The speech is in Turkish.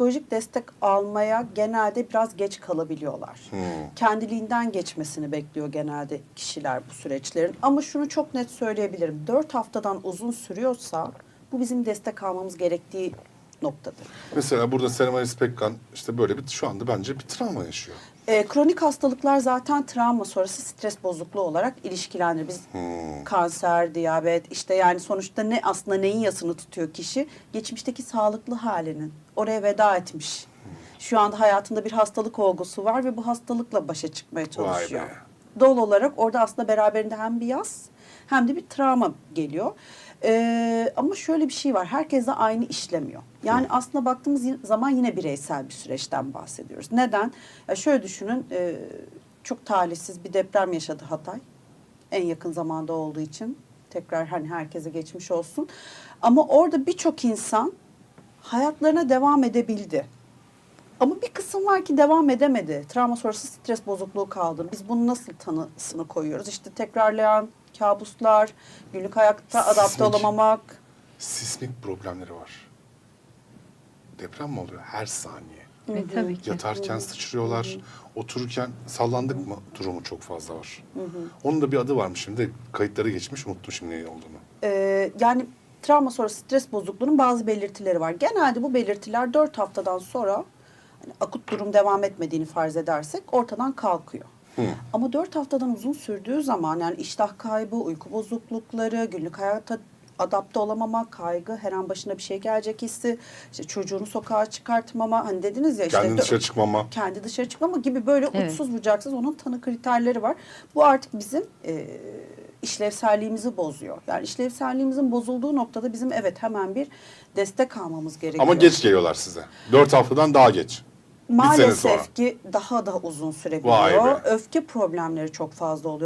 psikolojik destek almaya genelde biraz geç kalabiliyorlar. Hmm. Kendiliğinden geçmesini bekliyor genelde kişiler bu süreçlerin. Ama şunu çok net söyleyebilirim. 4 haftadan uzun sürüyorsa bu bizim destek almamız gerektiği noktadır. Mesela burada Selma Pekkan işte böyle bir şu anda bence bir travma yaşıyor. E, kronik hastalıklar zaten travma sonrası stres bozukluğu olarak ilişkilendir. Biz Hmm. kanser, diyabet işte yani sonuçta ne aslında neyin yasını tutuyor kişi? Geçmişteki sağlıklı halinin. Oraya veda etmiş. Şu anda hayatında bir hastalık olgusu var ve bu hastalıkla başa çıkmaya çalışıyor. Doğal olarak orada aslında beraberinde hem bir yas hem de bir travma geliyor. Ee, ama şöyle bir şey var. Herkes de aynı işlemiyor. Yani aslında baktığımız zaman yine bireysel bir süreçten bahsediyoruz. Neden? Ya şöyle düşünün. e, çok talihsiz bir deprem yaşadı Hatay. En yakın zamanda olduğu için. Tekrar hani herkese geçmiş olsun. Ama orada birçok insan hayatlarına devam edebildi. Ama bir kısım var ki devam edemedi. Travma sonrası stres bozukluğu kaldı. Biz bunu nasıl tanısını koyuyoruz? İşte tekrarlayan kabuslar, günlük hayatta adapte Sismik. olamamak. Sismik problemleri var. Deprem mi oluyor? Her saniye. E, tabii ki. Yatarken sıçrıyorlar, otururken sallandık mı durumu çok fazla var. Onun da bir adı varmış şimdi kayıtlara geçmiş unuttum şimdi ne olduğunu. Ee, yani travma sonrası stres bozukluğunun bazı belirtileri var. Genelde bu belirtiler 4 haftadan sonra hani akut durum devam etmediğini farz edersek ortadan kalkıyor. Ama 4 haftadan uzun sürdüğü zaman yani iştah kaybı, uyku bozuklukları, günlük hayata adapte olamama, kaygı, her an başına bir şey gelecek hissi, işte çocuğunu sokağa çıkartmama, hani dediniz ya işte Kendin dö- dışarı çıkmama. kendi dışarı çıkmama gibi böyle Evet. uçsuz bucaksız onun tanı kriterleri var. Bu artık bizim e, işlevselliğimizi bozuyor. Yani işlevselliğimizin bozulduğu noktada bizim evet hemen bir destek almamız gerekiyor. Ama geç geliyorlar size. Dört haftadan daha geç. Bir sene sonra. Maalesef ki daha da uzun Vay sürebiliyor. be. Öfke problemleri çok fazla oluyor.